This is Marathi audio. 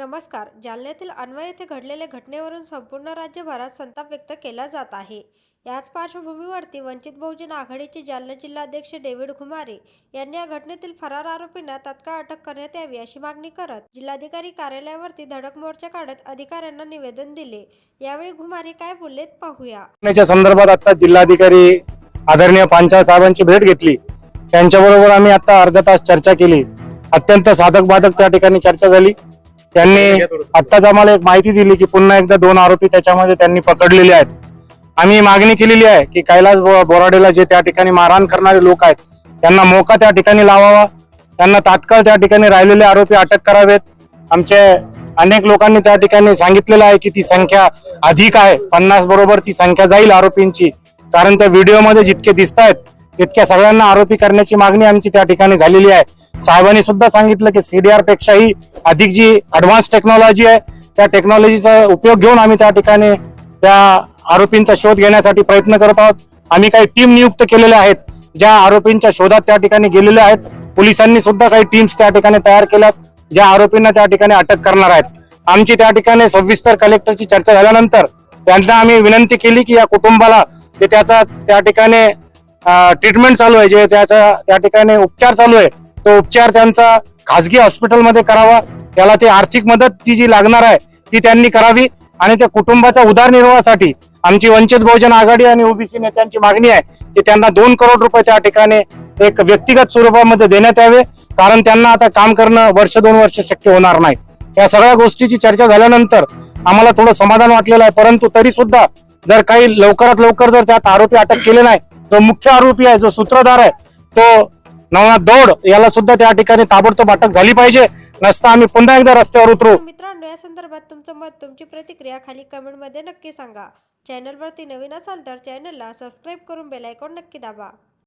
नमस्कार. जालन्यातील अन्वय येथे घडलेल्या घटनेवरून संपूर्ण राज्यभरात संताप व्यक्त केला जात आहे. याच पार्श्वभूमीवरती वंचित बहुजन आघाडीचे जालना जिल्हाध्यक्ष डेव्हिड घुमारे यांनी या घटनेतील फरार आरोपींना तत्काळ अटक करण्यात यावी अशी मागणी करत जिल्हाधिकारी कार्यालयावरती धडक मोर्चा काढत अधिकाऱ्यांना निवेदन दिले. यावेळी घुमारे काय बोललेत पाहूया. घटनेच्या संदर्भात आता जिल्हाधिकारी आदरणीय पांचाळ साहेबांची भेट घेतली. त्यांच्याबरोबर आम्ही आता अर्धा तास चर्चा केली. अत्यंत साधक बाधक त्या ठिकाणी चर्चा झाली. त्यांनी आत्ताच आम्हाला एक माहिती दिली की पुन्हा एकदा दोन आरोपी त्याच्यामध्ये त्यांनी पकडलेले आहेत. आम्ही मागणी केलेली आहे की कैलास बोराडेला जे त्या ठिकाणी मारहाण करणारे लोक आहेत त्यांना मोका त्या ठिकाणी लावावा. त्यांना तात्काळ त्या ठिकाणी राहिलेले आरोपी अटक करावेत. आमचे अनेक लोकांनी त्या ठिकाणी सांगितलेलं आहे की ती संख्या अधिक आहे. पन्नास बरोबर ती संख्या जाईल आरोपींची. कारण त्या व्हिडिओमध्ये जितके दिसत आहेत तितक्या सगळ्यांना आरोपी करण्याची मागणी आमची त्या ठिकाणी झालेली आहे. साहेबांनी सुद्धा सांगितलं की सीडीआर पेक्षाही अधिक जी ऍडव्हान्स टेक्नॉलॉजी आहे त्या टेक्नॉलॉजीचा उपयोग घेऊन आम्ही त्या ठिकाणी त्या आरोपींचा शोध घेण्यासाठी प्रयत्न करत आहोत. आम्ही काही टीम नियुक्त केलेल्या आहेत ज्या आरोपींच्या शोधात त्या ठिकाणी गेलेल्या आहेत. पोलिसांनी सुद्धा काही टीम्स त्या ठिकाणी तयार केल्यात ज्या आरोपींना त्या ठिकाणी अटक करणार आहेत. आमची त्या ठिकाणी सविस्तर कलेक्टरची चर्चा झाल्यानंतर त्यांना आम्ही विनंती केली की या कुटुंबाला ते त्याचा त्या ठिकाणी ट्रीटमेंट चालू आहे जे त्याचा त्या ठिकाणी उपचार चालू आहे तो उपचार त्यांचा खासगी हॉस्पिटलमध्ये करावा. त्याला ती आर्थिक मदत जी जी लागणार आहे ती त्यांनी करावी. आणि त्या कुटुंबाच्या उदरनिर्वाहासाठी आमची वंचित बहुजन आघाडी आणि ओबीसी नेत्यांची मागणी आहे की त्यांना दोन करोड रुपये त्या ठिकाणी एक व्यक्तिगत स्वरूपामध्ये देण्यात यावे कारण त्यांना आता काम करणं वर्ष दोन वर्ष शक्य होणार नाही. या सगळ्या गोष्टीची चर्चा झाल्यानंतर आम्हाला थोडं समाधान वाटलेलं आहे परंतु तरी सुद्धा जर काही लवकरात लवकर जर त्यात आरोपी अटक केले नाही जो मुख्य आरोपी आहे जो सूत्रधार आहे तो नवनाथ दौड याला सुद्धा त्या ठिकाणी ताबडतोब अटक झाली पाहिजे. नसता आम्ही पुन्हा एकदा रस्त्यावर उतरू. मित्रांनो या संदर्भात तुमचं मत तुमची प्रतिक्रिया खाली कमेंटमध्ये नक्की सांगा. चॅनलवरती नवीन असाल तर चॅनलला सबस्क्राईब करून बेल आयकॉन नक्की दाबा.